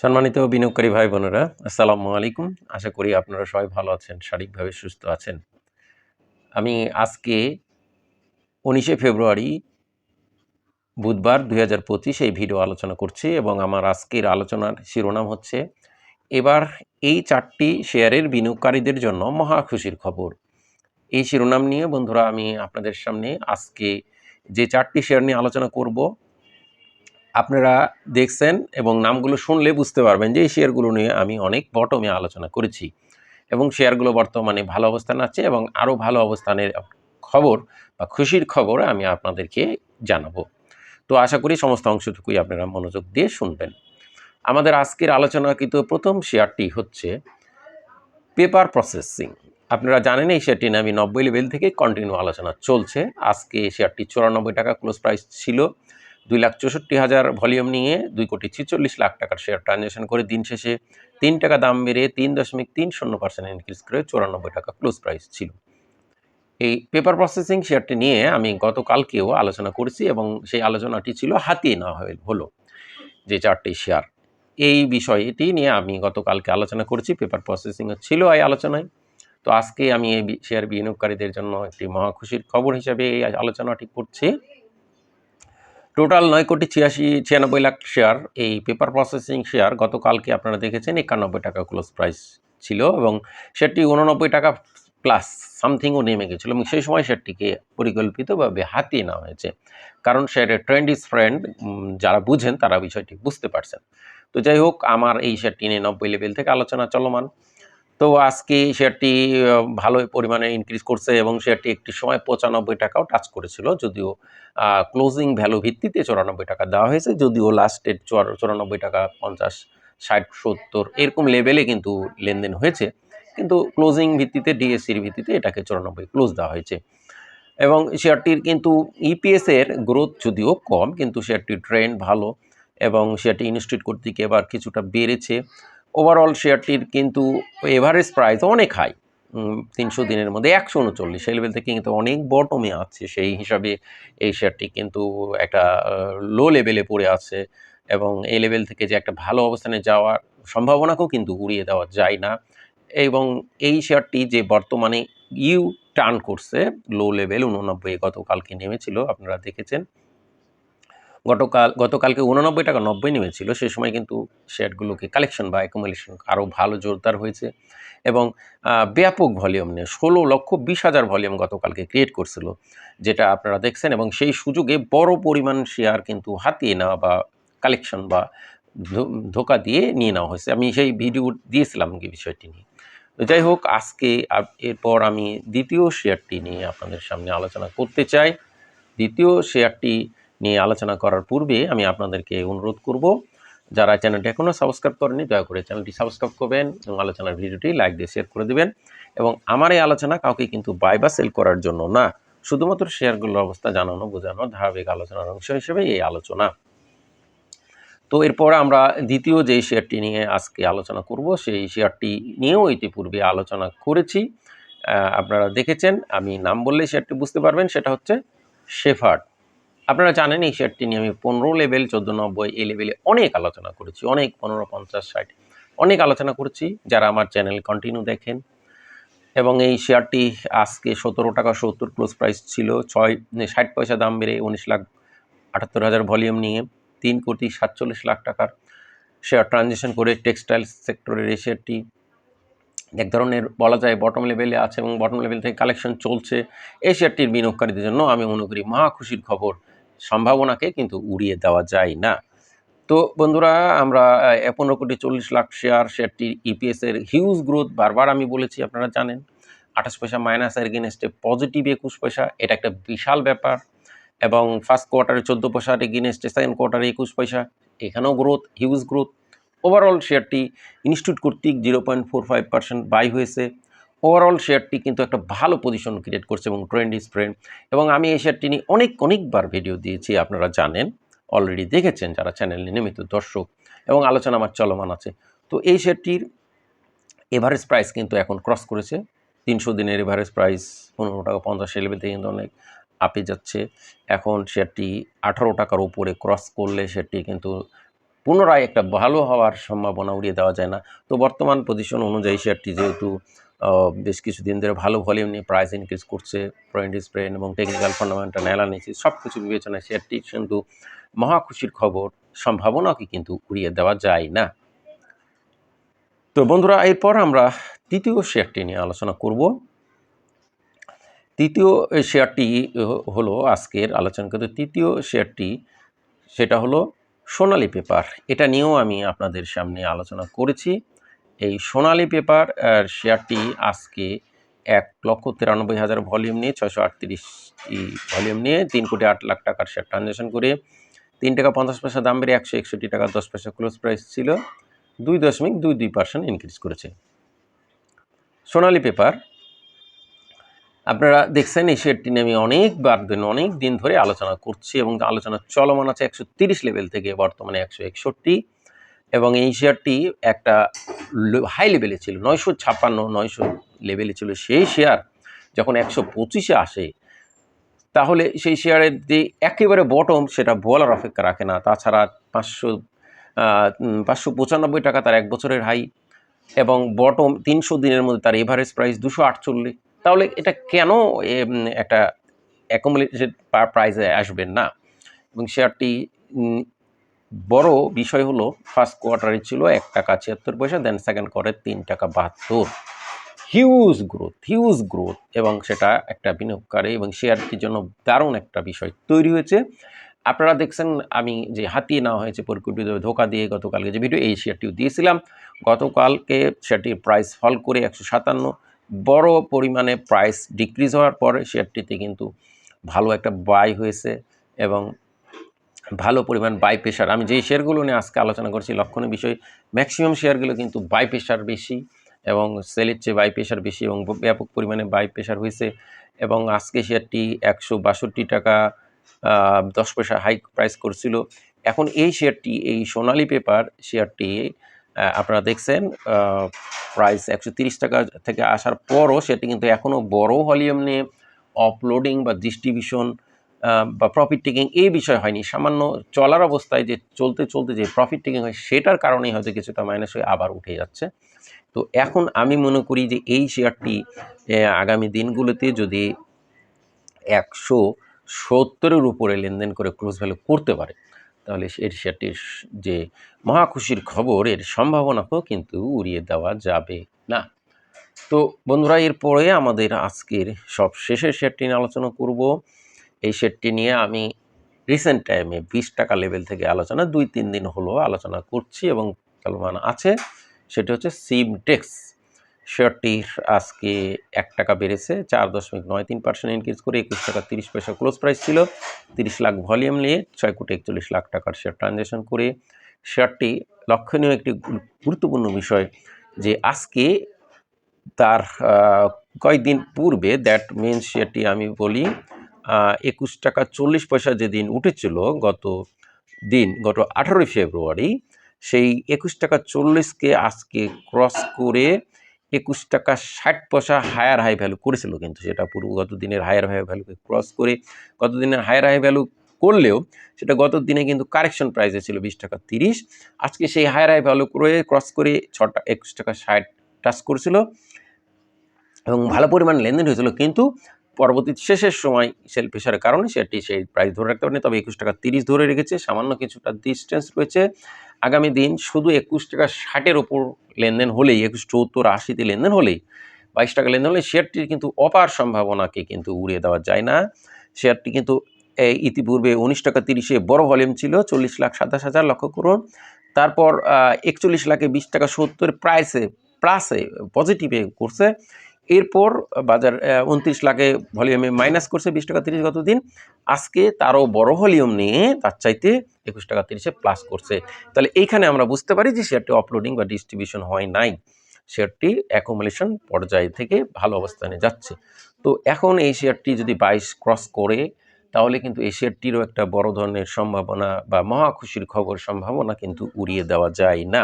সম্মানিত বিনিয়োগকারী ভাই বোনেরা, আসসালামু আলাইকুম। আশা করি আপনারা সবাই ভালো আছেন, শারীরিকভাবে সুস্থ আছেন। আমি আজকে উনিশে ফেব্রুয়ারি বুধবার দুই হাজার পঁচিশ এই ভিডিও আলোচনা করছি এবং আমার আজকের আলোচনার শিরোনাম হচ্ছে, এবার এই চারটি শেয়ারের বিনিয়োগকারীদের জন্য মহা খুশির খবর। এই শিরোনাম নিয়ে বন্ধুরা, আমি আপনাদের সামনে আজকে যে চারটি শেয়ার নিয়ে আলোচনা করব আপনারা দেখছেন এবং নামগুলো শুনলে বুঝতে পারবেন যে এই শেয়ারগুলো নিয়ে আমি অনেক বটমে আলোচনা করেছি এবং শেয়ারগুলো বর্তমানে ভালো অবস্থান আছে এবং আরও ভালো অবস্থানের খবর বা খুশির খবর আমি আপনাদেরকে জানাব। তো আশা করি সমস্ত অংশটুকুই আপনারা মনোযোগ দিয়ে শুনবেন। আমাদের আজকের আলোচনাকৃত প্রথম শেয়ারটি হচ্ছে পেপার প্রসেসিং। আপনারা জানেন এই শেয়ারটি নিয়ে আমি নব্বই লেভেল থেকে কন্টিনিউ আলোচনা চলছে। আজকে এই শেয়ারটি চুরানব্বই টাকা ক্লোজ প্রাইস ছিল। দুই লাখ চৌষট্টি হাজার ভলিউম নিয়ে দুই কোটি ছিচল্লিশ লাখ টাকার শেয়ার ট্রানজ্যাকশন করে দিন শেষে তিন টাকা দাম বেড়ে তিন দশমিক তিন শূন্য পার্সেন্ট ইনক্রিজ করে চুরানব্বই টাকা ক্লোজ প্রাইস ছিল। এই পেপার প্রসেসিং শেয়ারটি নিয়ে আমি গতকালকেও আলোচনা করেছি এবং সেই আলোচনাটি ছিল হাতিয়ে নেওয়া হলো যে চারটি শেয়ার এই বিষয়টি নিয়ে আমি গতকালকে আলোচনা করেছি পেপার প্রসেসিং ছিল এই আলোচনায়। তো আজকে আমি এই শেয়ার বিনিয়োগকারীদের জন্য একটি মহাখুশির খবর হিসাবে এই আলোচনাটি করছি। টোটাল নয় কোটি ছিয়াশি, ছিয়ানব্বই লাখ শেয়ার এই পেপার প্রসেসিং শেয়ার গতকালকে আপনারা দেখেছেন, একানব্বই টাকা ক্লোজ প্রাইস ছিল এবং সেটি উননব্বই টাকা প্লাস সামথিংও নেমে গেছিল এবং সেই সময় সেটিকে পরিকল্পিতভাবে হাতিয়ে নেওয়া হয়েছে। কারণ শেয়ারের ট্রেন্ড ইজ ফ্রেন্ড যারা বুঝেন তারা বিষয়টি বুঝতে পারছেন। তো যাই হোক, আমার এই শেয়ারটি নিয়ে নব্বই লেভেল থেকে আলোচনা চলমান। তো আজকে শেয়ারটি ভালো পরিমাণে ইনক্রিজ করছে এবং শেয়ারটি একটি সময় পঁচানব্বই টাকাও টাচ করেছিল। যদিও ক্লোজিং ভ্যালু ভিত্তিতে চুরানব্বই টাকা দেওয়া হয়েছে, যদিও লাস্টের চুরানব্বই টাকা পঞ্চাশ, ষাট, সত্তর এরকম লেভেলে কিন্তু লেনদেন হয়েছে। কিন্তু ক্লোজিং ভিত্তিতে ডিএসসির ভিত্তিতে এটাকে চুরানব্বই ক্লোজ দেওয়া হয়েছে। এবং শেয়ারটির কিন্তু ইপিএসের গ্রোথ যদিও কম, কিন্তু শেয়ারটির ট্রেন্ড ভালো এবং শেয়ারটি ইনস্টিটিউট কর্তৃক এবার কিছুটা বেড়েছে। ওভারঅল শেয়ারটির কিন্তু এভারেজ প্রাইস অনেক হাই তিনশো দিনের মধ্যে একশো উনচল্লিশ। সেই লেভেল থেকে কিন্তু অনেক বটমে আছে। সেই হিসাবে এই শেয়ারটি কিন্তু একটা লো লেভেলে পড়ে আছে এবং এই লেভেল থেকে যে একটা ভালো অবস্থানে যাওয়ার সম্ভাবনাকেও কিন্তু উড়িয়ে দেওয়া যায় না এবং এই শেয়ারটি যে বর্তমানে ইউ টার্ন করছে লো লেভেল উননব্বই গতকালকে নেমেছিল, আপনারা দেখেছেন। গতকাল গতকালকে উননব্বই টাকা নব্বই নেমেছিল। সেই সময় কিন্তু শেয়ারগুলোকে কালেকশন বা অ্যাকুমুলেশন আরও ভালো জোরদার হয়েছে এবং ব্যাপক ভলিউম নিয়ে ষোলো লক্ষ বিশ হাজার ভলিউম গতকালকে ক্রিয়েট করছিল, যেটা আপনারা দেখছেন এবং সেই সুযোগে বড় পরিমাণ শেয়ার কিন্তু হাতিয়ে নেওয়া বা কালেকশন বা ধোকা দিয়ে নিয়ে নেওয়া হয়েছে। আমি সেই ভিডিও দিয়েছিলাম কি বিষয়টি নিয়ে। যাই হোক, আজকে এরপর আমি দ্বিতীয় শেয়ারটি নিয়ে আপনাদের সামনে আলোচনা করতে চাই। দ্বিতীয় শেয়ারটি নিয়ে আলোচনা করার পূর্বে আমি আপনাদেরকে অনুরোধ করব, যারা চ্যানেলটি এখনও সাবস্ক্রাইব করেনি দয়া করে চ্যানেলটি সাবস্ক্রাইব করবেন এবং আলোচনার ভিডিওটি লাইক দিয়ে শেয়ার করে দেবেন। এবং আমার এই আলোচনা কাউকে কিন্তু বাই বা সেল করার জন্য না, শুধুমাত্র শেয়ারগুলোর অবস্থা জানানো, বোঝানো, ধারাবাহিক আলোচনার অংশ হিসেবে এই আলোচনা। তো এরপর আমরা দ্বিতীয় যেই শেয়ারটি নিয়ে আজকে আলোচনা করব, সেই শেয়ারটি নিয়েও ইতিপূর্বে আলোচনা করেছি। আপনারা দেখেছেন, আমি নাম বললে শেয়ারটি বুঝতে পারবেন, সেটা হচ্ছে শেফার্ড। আপনারা জানেন এই শেয়ারটি নিয়ে আমি পনেরো লেভেল, চোদ্দ, নব্বই এই লেভেলে অনেক আলোচনা করেছি, অনেক পনেরো, পঞ্চাশ, ষাট, অনেক আলোচনা করেছি। যারা আমার চ্যানেল কন্টিনিউ দেখেন এবং এই শেয়ারটি আজকে সতেরো টাকা সত্তর ক্লোজ প্রাইস ছিল, ছয় ষাট পয়সা দাম বেড়ে উনিশ লাখ আটাত্তর হাজার ভলিউম নিয়ে তিন কোটি সাতচল্লিশ লাখ টাকার শেয়ার ট্রানজেকশন করে টেক্সটাইল সেক্টরের এই শেয়ারটি। এক ধরনের বলা যায় বটম লেভেলে আছে এবং বটম লেভেল থেকে কালেকশন চলছে। এই শেয়ারটির বিনিয়োগকারীদের জন্য আমি মনে করি মহা খুশির খবর। সম্ভাবনাকে কিন্তু উড়িয়ে দেওয়া যায় না। তো বন্ধুরা, আমরা পনেরো কোটি চল্লিশ লাখ শেয়ার শেয়ারটির ইপিএসের হিউজ গ্রোথ বারবার আমি বলেছি, আপনারা জানেন। আঠাশ পয়সা মাইনাস এগেনস্টে পজিটিভ একুশ পয়সা, এটা একটা বিশাল ব্যাপার। এবং ফার্স্ট কোয়ার্টারে চোদ্দ পয়সার এগেনস্টে সেকেন্ড কোয়ার্টারে একুশ পয়সা, এখানেও গ্রোথ হিউজ গ্রোথ ওভারঅল শেয়ারটি ইনস্টিটিউট কর্তৃক zero point four five percent buy হয়েছে। ওভারঅল শেয়ারটি কিন্তু একটা ভালো পজিশন ক্রিয়েট করছে এবং ট্রেন্ড ইজ ফ্রেন্ড এবং আমি এই শেয়ারটি নিয়ে অনেক, অনেকবার ভিডিও দিয়েছি, আপনারা জানেন অলরেডি দেখেছেন যারা চ্যানেলে নিয়মিত দর্শক এবং আলোচনা আমার চলমান আছে। তো এই শেয়ারটির এভারেজ প্রাইস কিন্তু এখন ক্রস করেছে। তিনশো দিনের এভারেজ প্রাইস পনেরো টাকা পঞ্চাশ লেভেল থেকে কিন্তু অনেক আপে যাচ্ছে। এখন শেয়ারটি আঠারো টাকার উপরে ক্রস করলে শেয়ারটি কিন্তু পুনরায় একটা ভালো হওয়ার সম্ভাবনা উড়িয়ে দেওয়া যায় না। তো বর্তমান পজিশন অনুযায়ী শেয়ারটি যেহেতু বেশ কিছুদিন ধরে ভালো ভলিউম নিয়ে প্রাইস ইনক্রিজ করছে পয়েন্ট স্প্রেন এবং টেকনিক্যাল ফান্ডামেন্টাল অ্যানালিসিস সব কিছু বিবেচনায় শেয়ারটি কিন্তু মহা খুশির খবর। সম্ভাবনাকে কিন্তু উড়িয়ে দেওয়া যায় না? তো বন্ধুরা, এরপর আমরা তৃতীয় শেয়ারটি নিয়ে আলোচনা করব। তৃতীয় শেয়ারটি হলো আজকের আলোচনা। কিন্তু তৃতীয় শেয়ারটি সেটা হলো সোনালি পেপার এটা নিয়েও আমি আপনাদের সামনে আলোচনা করেছি। এই সোনালি পেপার শেয়ারটি আজকে এক লক্ষ তিরানব্বই হাজার ভলিউম নিয়ে, ছয়শো আটত্রিশটি ভলিউম নিয়ে তিন কোটি আট লাখ টাকার শেয়ার ট্রানজ্যাকশন করে তিন টাকা পঞ্চাশ পয়সা দাম বেড়ে একশো একষট্টি টাকা দশ পয়সা ক্লোজ প্রাইস ছিল। দুই দশমিক দুই দুই পার্সেন্ট ইনক্রিজ করেছে। সোনালি পেপার, আপনারা দেখছেন এই শেয়ারটি নিয়ে আমি অনেকবার দিন, অনেক দিন ধরে আলোচনা করছি এবং আলোচনা চলমান আছে একশো তিরিশ লেভেল থেকে, বর্তমানে একশো একষট্টি। এবং এই শেয়ারটি একটা হাই লেভেলে ছিল, নয়শো ছাপ্পান্ন, নয়শো লেভেলে ছিল সেই শেয়ার যখন একশো পঁচিশে আসে, তাহলে সেই শেয়ারের যে একেবারে বটম সেটা বলার অপেক্ষা রাখে না। তাছাড়া পাঁচশো পাঁচশো পঁচানব্বই টাকা তার এক বছরের হাই এবং বটম তিনশো দিনের মধ্যে তার এভারেজ প্রাইস দুশো আটচল্লিশ। তাহলে এটা কেন একটা অ্যাকোমোলেটেড প্রাইসে আসবেন না? এবং শেয়ারটি বড় বিষয় হলো ফার্স্ট কোয়ার্টারে ছিল এক টাকা ছিয়াত্তর পয়সা দেন সেকেন্ড কোয়ার্টারে তিন টাকা বাহাত্তর। হিউজ গ্রোথ হিউজ গ্রোথ এবং সেটা একটা বিনিয়োগকারী এবং শেয়ারটির জন্য দারুণ একটা বিষয় তৈরি হয়েছে। আপনারা দেখছেন, আমি যে হাতিয়ে নেওয়া হয়েছে পরিকল্পিত ধোকা দিয়ে গতকালকে যে ভিডিও এই শেয়ারটিও দিয়েছিলাম। গতকালকে শেয়ারটির প্রাইস ফল করে একশো সাতান্ন। বড় পরিমাণে প্রাইস ডিক্রিজ হওয়ার পরে শেয়ারটিতে কিন্তু ভালো একটা বাই হয়েছে এবং ভালো পরিমাণ বাই প্রেশার আমি যেই শেয়ারগুলো নিয়ে আজকে আলোচনা করছি, লক্ষণীয় বিষয় ম্যাক্সিমাম শেয়ারগুলো কিন্তু বাই প্রেশার বেশি এবং সেলের চেয়ে বাই প্রেশার বেশি এবং ব্যাপক পরিমাণে বাই প্রেশার হয়েছে এবং আজকে শেয়ারটি একশো বাষট্টি টাকা দশ পয়সা হাই প্রাইস করছিল। এখন এই শেয়ারটি এই সোনালি পেপার শেয়ারটি আপনারা দেখছেন প্রাইস একশো টাকা থেকে আসার পরও সেটি কিন্তু এখনও বড় ভলিউম নিয়ে অপলোডিং বা ডিস্ট্রিবিউশন বা প্রফিট টেকিং এই বিষয় হয়নি। সামান্য চলার অবস্থায় যে চলতে চলতে যে প্রফিট টেকিং হয়, সেটার কারণেই হয়তো কিছুটা মাইনাস হয়ে আবার উঠে যাচ্ছে। তো এখন আমি মনে করি যে এই শেয়ারটি আগামী দিনগুলোতে যদি একশো সত্তরের উপরে লেনদেন করে ক্লোজ ভ্যালু করতে পারে, তাহলে এর শেয়ারটির যে মহাখুশির খবর, এর সম্ভাবনাকেও কিন্তু উড়িয়ে দেওয়া যাবে না। তো বন্ধুরা, এরপরে আমাদের আজকের সব শেষের শেয়ারটি নিয়ে আলোচনা করব। এই শেয়ারটি নিয়ে আমি রিসেন্ট টাইমে বিশ টাকা লেভেল থেকে আলোচনা, দুই, তিন দিন হলো আলোচনা করছি এবং চলমান আছে। সেটি হচ্ছে সিমটেক্স শেয়ারটির আজকে এক টাকা বেড়েছে, চার দশমিক নয় তিন পার্সেন্ট ইনক্রিজ করে একুশ টাকা তিরিশ পয়সা ক্লোজ প্রাইস ছিল। তিরিশ লাখ ভলিউম নিয়ে ছয় কোটি একচল্লিশ লাখ টাকার শেয়ার ট্রানজ্যাকশন করে। শেয়ারটি লক্ষণীয় একটি গুরুত্বপূর্ণ বিষয় যে আজকে তার কয়েকদিন পূর্বে দ্যাট মিনস শেয়ারটি আমি বলি একুশ টাকা চল্লিশ পয়সা যেদিন উঠেছিল গত দিন, গত আঠারোই ফেব্রুয়ারি, সেই একুশ টাকা চল্লিশকে আজকে ক্রস করে একুশ টাকা ষাট পয়সা হায়ার হাই ভ্যালু করেছিল কিন্তু। সেটা পুরো গত দিনের হায়ার হাই ভ্যালুকে ক্রস করে গত দিনের হায়ার হাই ভ্যালু করলেও সেটা গত দিনে কিন্তু কারেকশন প্রাইসে ছিল বিশ টাকা তিরিশ। আজকে সেই হায়ার হাই ভ্যালু করে ক্রস করে ছটা, একুশ টাকা ষাট টাচ করেছিল এবং ভালো পরিমাণ লেনদেন হয়েছিল কিন্তু পরবর্তী শেষের সময় সেল প্রেশারের কারণে শেয়ারটি সেই প্রাইস ধরে রাখতে পারেনি। তবে একুশ টাকা তিরিশ ধরে রেখেছে। সামান্য কিছুটা ডিস্টেন্স রয়েছে। আগামী দিন শুধু একুশ টাকা ষাটের ওপর লেনদেন হলেই, একুশ চৌত্তর আশিতে লেনদেন হলেই, বাইশ টাকা লেনদেন হলে শেয়ারটির কিন্তু অপার সম্ভাবনাকে কিন্তু উড়িয়ে দেওয়া যায় না। শেয়ারটি কিন্তু ইতিপূর্বে উনিশ টাকা তিরিশে বড় ভলিউম ছিল, চল্লিশ লাখ সাতাশ হাজার লক্ষ করুন। তারপর একচল্লিশ লাখে বিশ টাকা সত্তর প্রাইসে প্লাসে পজিটিভে করছে। এরপর বাজার উনত্রিশ লাখে ভলিউমে মাইনাস করছে বিশ টাকা তিরিশ গত দিন। আজকে তারও বড় ভলিউম নিয়ে তার চাইতে একুশ টাকা তিরিশে প্লাস করছে। তাহলে এইখানে আমরা বুঝতে পারি যে শেয়ারটি অপলোডিং বা ডিস্ট্রিবিউশন হয় নাই। শেয়ারটি অ্যাকোমোলেশন পর্যায় থেকে ভালো অবস্থানে যাচ্ছে। তো এখন এই শেয়ারটি যদি বাইশ ক্রস করে তাহলে কিন্তু এই শেয়ারটিরও একটা বড় ধরনের সম্ভাবনা বা মহা খুশির খবর সম্ভাবনা কিন্তু উড়িয়ে দেওয়া যায় না।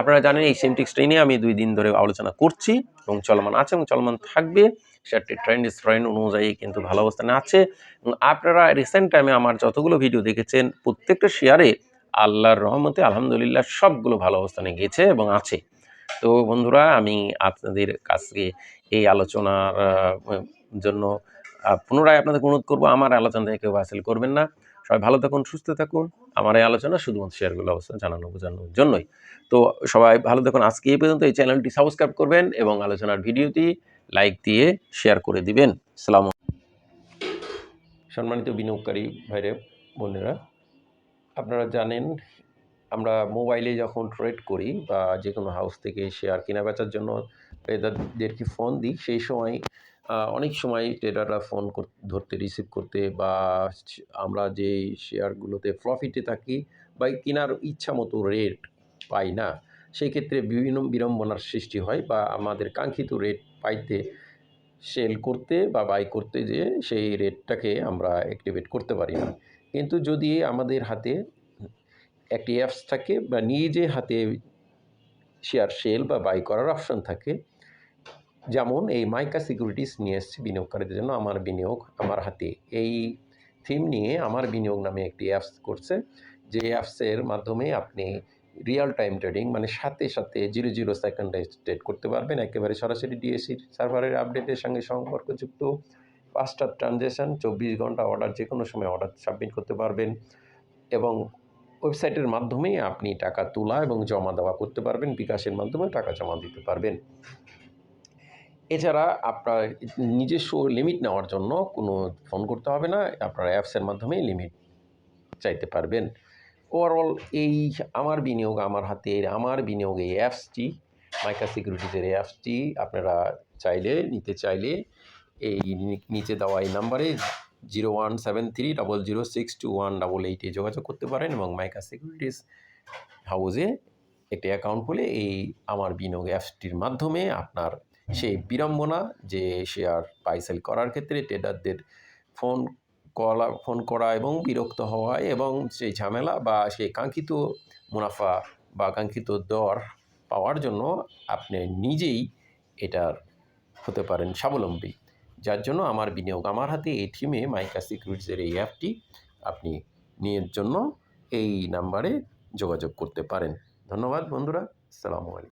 আপনারা জানেন এই সেমটিক্সটাই নিয়ে আমি দুই দিন ধরে আলোচনা করছি এবং চলমান আছে এবং চলমান থাকবে। শেয়ারটি ট্রেন্ড ফ্রেন্ড অনুযায়ী কিন্তু ভালো অবস্থানে আছে। আপনারা রিসেন্ট টাইমে আমার যতগুলো ভিডিও দেখেছেন, প্রত্যেকটা শেয়ারে আল্লাহর রহমতে আলহামদুলিল্লাহ সবগুলো ভালো অবস্থানে গেছে এবং আছে। তো বন্ধুরা, আমি আপনাদের কাছে এই আলোচনার জন্য পুনরায় আপনাদের অনুরোধ করব, আমার আলোচনা থেকে কেউ হাসিল করবেন না। সবাই ভালো থাকুন, সুস্থ থাকুন। আমার এই আলোচনা শুধুমাত্র শেয়ারগুলো অবস্থা জানানো, বোঝানোর জন্যই। তো সবাই ভালো থাকুন। আজকে এই পর্যন্ত এই চ্যানেলটি সাবস্ক্রাইব করবেন এবং আলোচনার ভিডিওটি লাইক দিয়ে শেয়ার করে দিবেন। সালাম। সম্মানিত বিনিয়োগকারী ভাইরে, বোনেরা, আপনারা জানেন, আমরা মোবাইলে যখন ট্রেড করি বা যে কোনো হাউস থেকে শেয়ার কেনা বেচার জন্য ট্রেডারদেরকে ফোন দিই, সেই সময় অনেক সময় ট্রেডাররা ফোন ধরতে রিসিভ করতে বা আমরা যে শেয়ারগুলোতে প্রফিটে থাকি বা কেনার ইচ্ছা মতো রেট পাই না, সেই ক্ষেত্রে বিভিন্ন বিড়ম্বনার সৃষ্টি হয় বা আমাদের কাঙ্ক্ষিত রেট পাইতে সেল করতে বা বাই করতে যে সেই রেটটাকে আমরা অ্যাক্টিভেট করতে পারি না। কিন্তু যদি আমাদের হাতে একটি অ্যাপস থাকে বা নিজে হাতে শেয়ার সেল বা বাই করার অপশন থাকে যেমন এই মাইকা সিকিউরিটিস নিয়ে এসেছি বিনিয়োগকারীদের জন্য, আমার বিনিয়োগ আমার হাতে। এই থিম নিয়ে আমার বিনিয়োগ নামে একটি অ্যাপস করছে, যে অ্যাপসের মাধ্যমে আপনি রিয়েল টাইম ট্রেডিং মানে সাথে সাথে জিরো জিরো সেকেন্ডে ট্রেড করতে পারবেন। একেবারে সরাসরি ডিএসির সার্ভারের আপডেটের সঙ্গে সম্পর্কযুক্ত। পাঁচটা ট্রানজ্যাকশান চব্বিশ ঘণ্টা অর্ডার যে কোনো সময় অর্ডার সাবমিট করতে পারবেন এবং ওয়েবসাইটের মাধ্যমে আপনি টাকা তোলা এবং জমা দেওয়া করতে পারবেন, বিকাশের মাধ্যমে টাকা জমা দিতে পারবেন। এছাড়া আপনার নিজস্ব লিমিট নেওয়ার জন্য কোনো ফোন করতে হবে না, আপনার অ্যাপসের মাধ্যমেই লিমিট চাইতে পারবেন। ওভারঅল এই আমার বিনিয়োগ আমার হাতের, আমার বিনিয়োগ এই অ্যাপসটি মাইকা সিকিউরিটিজের এই অ্যাপসটি আপনারা চাইলে, নিতে চাইলে এই নিচে দেওয়া এই নাম্বারে zero one seven three double zero six two one double এইটে যোগাযোগ করতে পারেন এবং মাইকা সিকিউরিটিস হাউসে একটি অ্যাকাউন্ট খুলে এই আমার বিনিয়োগ অ্যাপসটির মাধ্যমে আপনার সেই বিড়ম্বনা যে শেয়ার বাই সেল করার ক্ষেত্রে ট্রেডারদের ফোন কলা, ফোন করা এবং বিরক্ত হওয়া এবং সেই ঝামেলা বা সেই কাঙ্ক্ষিত মুনাফা বা কাঙ্ক্ষিত দর পাওয়ার জন্য আপনি নিজেই এটার হতে পারেন স্বাবলম্বী। যার জন্য আমার বিনিয়োগ আমার হাতে এই থিমে মাইকা সিকিউরিটিসের এই অ্যাপটি আপনি নিয়ের জন্য এই নাম্বারে যোগাযোগ করতে পারেন। ধন্যবাদ বন্ধুরা। আসসালামু আলাইকুম।